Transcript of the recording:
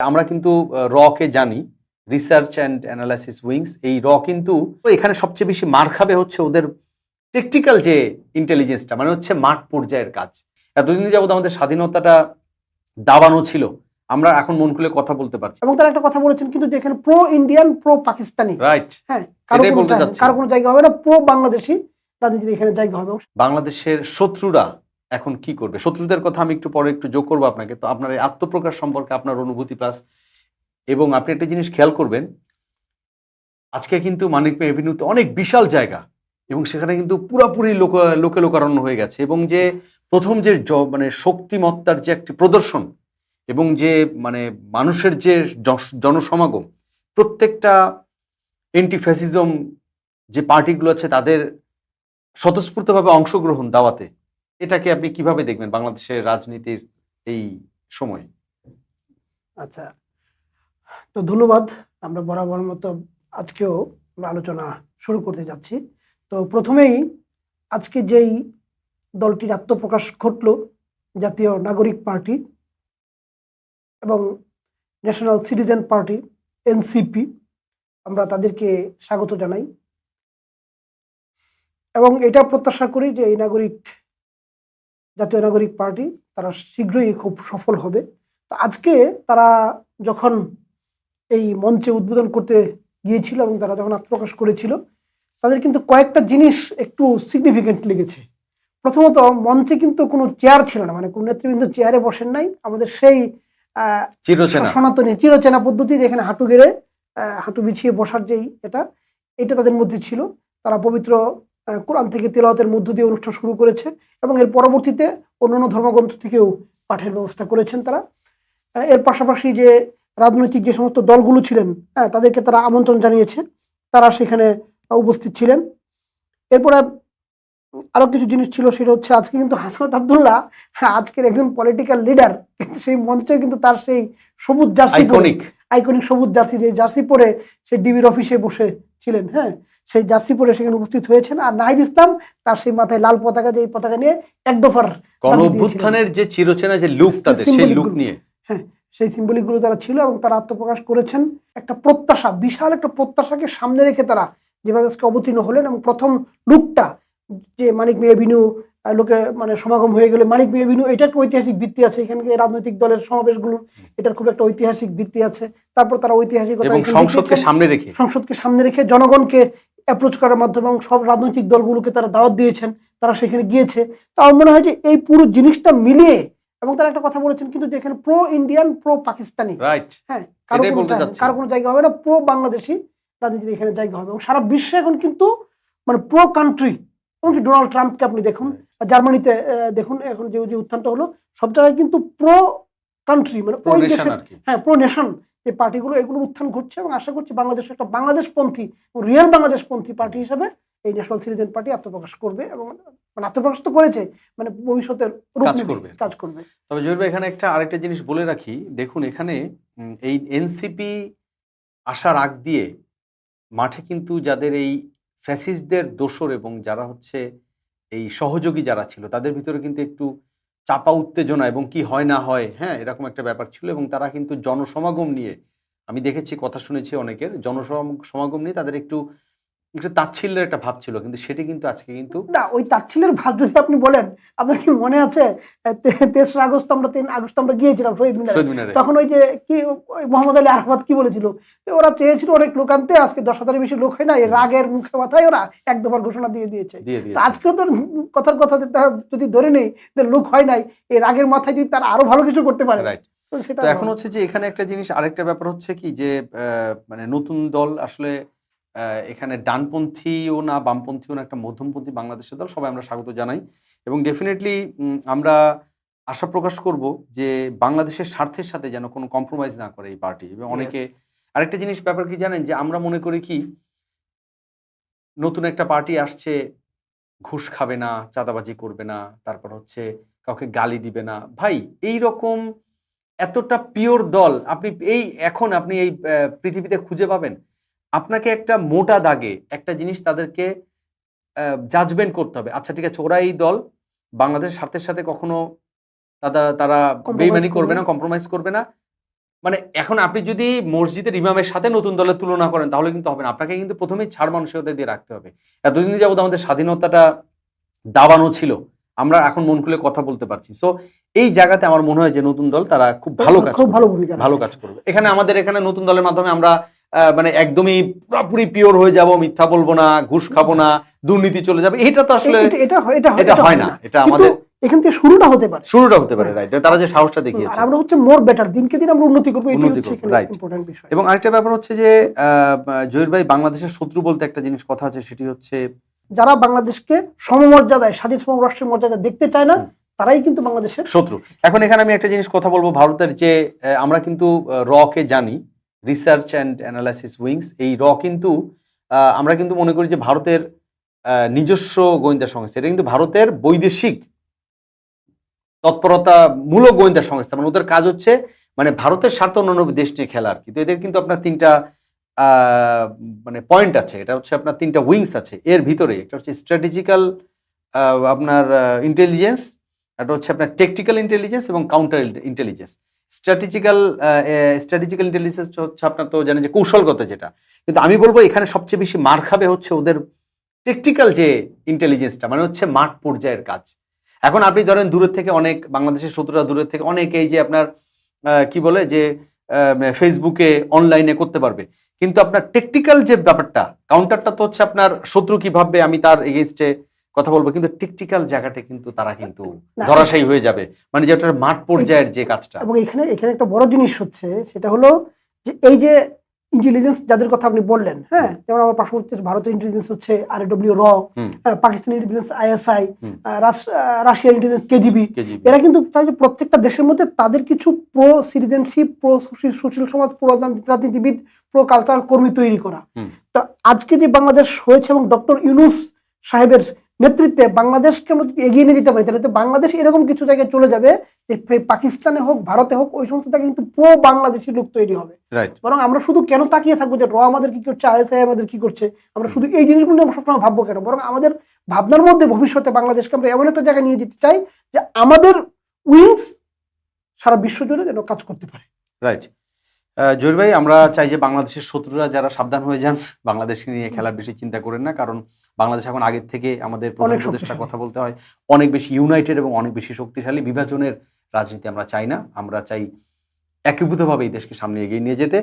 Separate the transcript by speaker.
Speaker 1: আমরা কিন্তু র কে জানি রিসার্চ অ্যান্ড অ্যানালাইসিস উইংস এই র কিন্তু এখানে সবচেয়ে বেশি মার খাবে হচ্ছে ওদের টেকনিক্যাল যে ইন্টেলিজেন্সটা মানে হচ্ছে মাঠ পর্যায়ের কাজ। এতদিন যাবত আমাদের স্বাধীনতাটা দাবানো ছিল। আমরা এখন মন খুলে কথা বলতে পারছি।
Speaker 2: এবং তারা একটা কথা বলেছেন কিন্তু যে এখানে pro Indian pro Pakistani
Speaker 1: right
Speaker 2: হ্যাঁ
Speaker 1: কারও
Speaker 2: কোনো জায়গা- কারও কোনো জায়গা হবে না প্রো বাংলাদেশি রাজনীতির এখানে জায়গা হবে।
Speaker 1: বাংলাদেশের শত্রুরা এখন কি করবে? শত্রুদের কথা আমি একটু পরে একটু যোগ করব আপনাকে। তো আপনার এই আত্মপ্রকাশ সম্পর্কে আপনার অনুভূতি প্লাস এবং আপনি একটা জিনিস খেয়াল করবেন, আজকে কিন্তু মানিক এভিনিউতে অনেক বিশাল জায়গা এবং সেখানে কিন্তু পুরাপুরি লোক, লোকে লোকারণ্য হয়ে গেছে এবং যে প্রথম যে মানে শক্তিমত্তার যে একটি প্রদর্শন এবং যে মানে মানুষের যে জনসমাগম, প্রত্যেকটা এন্টিফ্যাসিজম যে পার্টিগুলো আছে তাদের স্বতঃস্ফূর্তভাবে অংশগ্রহণ দাওয়াতে এটাকে আপনি কীভাবে দেখবেন বাংলাদেশের রাজনীতির এই সময়?
Speaker 2: আচ্ছা তো ধন্যবাদ। আমরা বরাবর মতো আজকেও আলোচনা শুরু করতে যাচ্ছি। তো প্রথমেই আজকে যেই দলটির আত্মপ্রকাশ ঘটল, জাতীয় নাগরিক পার্টি এবং ন্যাশনাল সিটিজেন পার্টি, এনসিপি, আমরা তাদেরকে স্বাগত জানাই। এবং এটা প্রত্যাশা করি যে এই নাগরিক জাতীয় নাগরিক পার্টি তারা শীঘ্রই খুব সফল হবে। তো আজকে তারা যখন এই মঞ্চে উদ্বোধন করতে গিয়েছিল এবং তারা যখন আত্মপ্রকাশ করেছিল তাদের কিন্তু কয়েকটা জিনিস একটু সিগনিফিকেন্ট লেগেছে। প্রথমত মঞ্চে কিন্তু কোনো চেয়ার ছিল না মানে কোনো নেতৃবৃন্দ চেয়ারে বসেন নাই। আমাদের সেই সনাতনী চিরচেনা পদ্ধতি যেখানে হাঁটু গেড়ে হাঁটু বিছিয়ে বসার যেই এটা এটা তাদের মধ্যে ছিল। তারা পবিত্র কোরআন থেকে তেলাওয়াতের মধ্য দিয়ে অনুষ্ঠান শুরু করেছে এবং এর পরবর্তীতে অন্যান্য ধর্মগ্রন্থ থেকেও পাঠের ব্যবস্থা করেছেন তারা। এর পাশাপাশি যে রাজনৈতিক যে সমস্ত দলগুলো ছিলেন হ্যাঁ তাদেরকে তারা আমন্ত্রণ জানিয়েছে। তারা সেখানে উপস্থিত ছিলেন। এরপরে আরও কিছু জিনিস ছিল, সেটা হচ্ছে আজকে কিন্তু হাসনাত আবদুল্লাহ হ্যাঁ আজকের একজন পলিটিক্যাল লিডার সেই মঞ্চে কিন্তু তার সেই সবুজ জার্সি
Speaker 1: আইকনিক
Speaker 2: সবুজ জার্সি যে জার্সি পরে সে ডিবির অফিসে বসে ছিলেন হ্যাঁ? সেই জার্সি পরে সেখানে উপস্থিত হয়েছেন আর নাহিদ ইসলাম তার সেই মাথায় লাল পতাকা যে পতাকা নিয়ে এক দফার
Speaker 1: গণ
Speaker 2: দাবি
Speaker 1: অভ্যুত্থানের যে চিরচেনা যে লুক তাদের সেই লুক নিয়ে।
Speaker 2: হ্যাঁ সেই সিম্বলিকগুলো তারা ছিল এবং তারা আত্মপ্রকাশ করেছেন। একটা প্রত্যাশা বিশাল একটা প্রত্যাশাকে সামনে রেখে তারা যেভাবে আজকে অবতীর্ণ হলেন এবং প্রথম লুকটা যে মানিক মিয়া বিনু লোকে মানে সমাগম হয়ে গেলে মানিক মিয়া বিনু এটা একটা ঐতিহাসিক ভিত্তি আছে। এখানে রাজনৈতিক দলের সমাবেশগুলো এটার খুব একটা ঐতিহাসিক ভিত্তি আছে। তারপর তারা ঐতিহাসিক
Speaker 1: সংসদকে সামনে রেখে।
Speaker 2: সংসদকে সামনে রেখে জনগণকে অ্যাপ্রোচ করার মাধ্যমে এবং সব রাজনৈতিক দলগুলোকে তারা দাওয়াত দিয়েছেন তারা সেখানে গিয়েছে। তো আমার মনে হয় যে এই পুরো জিনিসটা মিলিয়ে এবং তারা একটা কথা বলেছেন কিন্তু যেখানে প্রো ইন্ডিয়ান প্রো পাকিস্তানি হ্যাঁ কারও
Speaker 1: এটাই
Speaker 2: কোনো জায়গা- কারও কোনো জায়গা হবে না প্রো বাংলাদেশি রাজনীতির এখানে জায়গা হবে। এবং সারা বিশ্বে এখন কিন্তু মানে প্রো কান্ট্রি এমনকি ডোনাল্ড ট্রাম্পকে আপনি দেখুন জার্মানিতে দেখুন এখন যে যে উত্থানটা হলো সব জায়গায় কিন্তু প্রো কান্ট্রি মানে ওই দেশের হ্যাঁ প্রো নেশন যে পার্টিগুলো এগুলো উত্থান ঘটছে এবং আশা করছি বাংলাদেশ একটা বাংলাদেশপন্থী রিয়েল বাংলাদেশপন্থী পার্টি হিসেবে এই ন্যাশনাল সিটিজেন পার্টি আত্মপ্রকাশ করবে এবং মানে আত্মপ্রকাশ তো করেছে মানে ভবিষ্যতের
Speaker 1: কাজ করবে।
Speaker 2: কাজ করবে।
Speaker 1: তবে জহির ভাই এখানে একটা আরেকটা জিনিস বলে রাখি দেখুন এখানে এই এনসিপি আসার আগ দিয়ে মাঠে কিন্তু যাদের এই ফ্যাসিস্টদের দোসর এবং যারা হচ্ছে এই সহযোগী যারা ছিল, তাদের ভিতরে কিন্তু একটু চাপা উত্তেজনা এবং কি হয় না হয় হ্যাঁ এরকম একটা ব্যাপার ছিল এবং তারা কিন্তু জনসমাগম নিয়ে, আমি দেখেছি, কথা শুনেছি অনেকের, জনসমাগম নিয়ে তাদের একটু একটু তাচ্ছিল্যের একটা ভাব ছিল কিন্তু সেটি কিন্তু আজকে কিন্তু
Speaker 2: না ওই তাচ্ছিল্যের ভাব যদি আপনি বলেন আপনার কি মনে আছে? তেসরা আগস্ট আমরা তিন আগস্ট আমরা গিয়েছিলাম শহীদ মিনারে। তখন ওই যে কি ওই মোহাম্মদ আলী আহমদ কি বলেছিল? ওরা চেয়েছিল অনেক লোক আনতে আজকে দশ হাজারের বেশি লোক হয় না এই রাগের মুখে মাথায় ওরা এক দফার ঘোষণা দিয়ে দিয়েছে। আজকেও তো কথার কথা যদি ধরে নেই যে লোক হয় নাই এই রাগের মাথায় যদি তারা আরও ভালো কিছু করতে পারে।
Speaker 1: রাইট
Speaker 2: তো
Speaker 1: এখন হচ্ছে যে এখানে একটা জিনিস আরেকটা ব্যাপার হচ্ছে কি যে আহ, মানে নতুন দল আসলে এখানে ডানপন্থীও না বামপন্থীও না একটা মধ্যমপন্থী বাংলাদেশের দল সবাই আমরা স্বাগত জানাই। এবং ডেফিনেটলি আমরা আশা প্রকাশ করব যে বাংলাদেশের স্বার্থের সাথে যেন কোনো কম্প্রোমাইজ না করে এই পার্টি এবং অনেকে আরেকটা জিনিস ব্যাপার কি জানেন যে আমরা মনে করি কি নতুন একটা পার্টি আসছে ঘুষ খাবে না চাঁদাবাজি করবে না তারপর হচ্ছে কাউকে গালি দিবে না। ভাই এই রকম এতটা পিওর দল আপনি এই এখন আপনি এই পৃথিবীতে খুঁজে পাবেন? আপনাকে একটা মোটা দাগে একটা জিনিস তাদেরকে জাজমেন্ট করতে হবে। আচ্ছা ঠিক আছে ওরা এই দল বাংলাদেশ স্বার্থের সাথে কখনো তারা তারা বেইমানি করবে না। কম্প্রোমাইজ করবে না। মানে এখন আপনি যদি মসজিদের ইমামের সাথে নতুন দলের তুলনা করেন তাহলে কিন্তু হবে না। আপনাকে কিন্তু প্রথমেই ছাড় মানসিকতা দিয়ে রাখতে হবে। এতদিন যাবত আমাদের স্বাধীনতাটা দাবানো ছিল। আমরা এখন মন খুলে কথা বলতে পারছি। সো এই জায়গাতে আমার মনে হয় যে নতুন দল তারা খুব ভালো কাজ
Speaker 2: খুব ভালো
Speaker 1: ভালো কাজ করবে। এখানে আমাদের এখানে নতুন দলের মাধ্যমে আমরা মানে একদমই পুরোপুরি পিওর হয়ে যাব মিথ্যা বলব না ঘুষ খাব না দুর্নীতি চলে যাবে এটা তো আসলে
Speaker 2: এটা এটা হয়- এটা
Speaker 1: এটা না। এটা আমাদের
Speaker 2: এখান থেকে শুরুটা হতে পারে।
Speaker 1: শুরুটা হতে পারে রাইট তারা যে সাহসটা দেখিয়েছে।
Speaker 2: আমরা হচ্ছে মোর বেটার দিনকে দিন আমরা উন্নতি করব
Speaker 1: উন্নতি
Speaker 2: হচ্ছে. ইম্পর্টেন্ট বিষয়।
Speaker 1: এবং আরেকটা ব্যাপার হচ্ছে যে আহ, জহির ভাই বাংলাদেশের শত্রু বলতে একটা জিনিস কথা আছে সেটি হচ্ছে
Speaker 2: যারা বাংলাদেশকে সমমর্যাদায় স্বাধীন সম রাষ্ট্রের মর্যাদা দেখতে চায় না তারাই কিন্তু বাংলাদেশের
Speaker 1: শত্রু। এখন এখানে আমি একটা জিনিস কথা বলব ভারতের যে আমরা কিন্তু র কে জানি রিসার্চ অ্যান্ড অ্যানালাইসিস উইংস এই র কিন্তু আমরা কিন্তু মনে করি যে ভারতের নিজস্ব গোয়েন্দা সংস্থা। এটা কিন্তু ভারতের বৈদেশিক তৎপরতা মূলক গোয়েন্দা সংস্থা। মানে ওদের কাজ হচ্ছে মানে ভারতের স্বার্থ অন্যান্য দেশ নিয়ে খেলা আর কি। তো এদের কিন্তু আপনার তিনটা মানে পয়েন্ট আছে। এটা হচ্ছে আপনার তিনটা উইংস আছে। এর ভিতরে একটা হচ্ছে স্ট্র্যাটেজিক্যাল আপনার ইন্টেলিজেন্স একটা হচ্ছে আপনার টেকটিক্যাল ইন্টেলিজেন্স এবং counter intelligence strategical strategical intelligence হচ্ছে আপনার তো জানেন যে কৌশলগত যেটা। কিন্তু আমি বলব এখানে সবচেয়ে বেশি মার খাবে হচ্ছে ওদের টেকটিক্যাল যে ইন্টেলিজেন্সটা মানে হচ্ছে মাঠ পর্যায়ের কাজ। এখন আপনি ধরেন দূরের থেকে অনেক, বাংলাদেশের শত্রুরা দূরের থেকে অনেক এই যে আপনার কি বলে যে ফেসবুকে অনলাইনে করতে পারবে। কিন্তু আপনার টেকটিক্যাল যে ব্যাপারটা কাউন্টারটা তো হচ্ছে আপনার শত্রু কি ভাববে আমি তার এগেনস্টে কথা বলব কিন্তু টেকটিক্যাল জায়গাটা কিন্তু তারা কিন্তু। ধরাশায়ী হয়ে যাবে মানে যেটা মাঠ পর্যায়ের যে কাজটা
Speaker 2: এবং এখানে এখানে একটা বড় জিনিস হচ্ছে সেটা হলো যে এই যে ইন্টেলিজেন্স যাদের কথা আপনি বললেন হ্যাঁ যেমন আমার পার্শ্ববর্তী ভারতীয় ইন্টেলিজেন্স হচ্ছে আর ডব্লিউ র। Pakistani intelligence ISI. Russian intelligence KGB এরা কিন্তু প্রত্যেকটা দেশের মধ্যে তাদের কিছু প্রো সিটিজেনশিপ প্রো সুশীল সমাজ প্রো রাজনীতিবিদ প্রো কালচারাল কর্মী তৈরি করা তো আজকে যে বাংলাদেশ হয়েছে এবং ডক্টর ইউনুস সাহেবের নেতৃত্বে বাংলাদেশকে আমরা যদি এগিয়ে নিয়ে যেতে পারি তাহলে তো বাংলাদেশ এরকম কিছু জায়গায় চলে যাবে যে পাকিস্তানে হোক ভারতে হোক ওই সমস্ত জায়গায় কিন্তু প্রো বাংলাদেশি লোক তৈরি হবে। বরং আমরা শুধু কেন তাকিয়ে থাকব যে র আমাদের কি করছে আইএসআই আমাদের কি করছে আমরা শুধু এই জিনিসগুলো নিয়ে আমরা সবসময় ভাববো কেন? বরং আমাদের ভাবনার মধ্যে ভবিষ্যতে বাংলাদেশকে আমরা এমন একটা জায়গায় নিয়ে যেতে চাই যে আমাদের উইংস সারা বিশ্ব জুড়ে যেন কাজ করতে পারে।
Speaker 1: রাইট জহির ভাই আমরা চাই যে বাংলাদেশের শত্রুরা যারা সাবধান হয়ে যান বাংলাদেশকে নিয়ে খেলার বেশি চিন্তা করেন না কারণ বাংলাদেশ এখন আগের থেকে আমাদের প্রধান উপদেষ্টা কথা বলতে হয় অনেক বেশি ইউনাইটেড এবং অনেক বেশি শক্তিশালী। বিভাজনের রাজনীতি আমরা চাই না আমরা চাই একীভূতভাবে এই দেশকে সামনে এগিয়ে নিয়ে যেতে।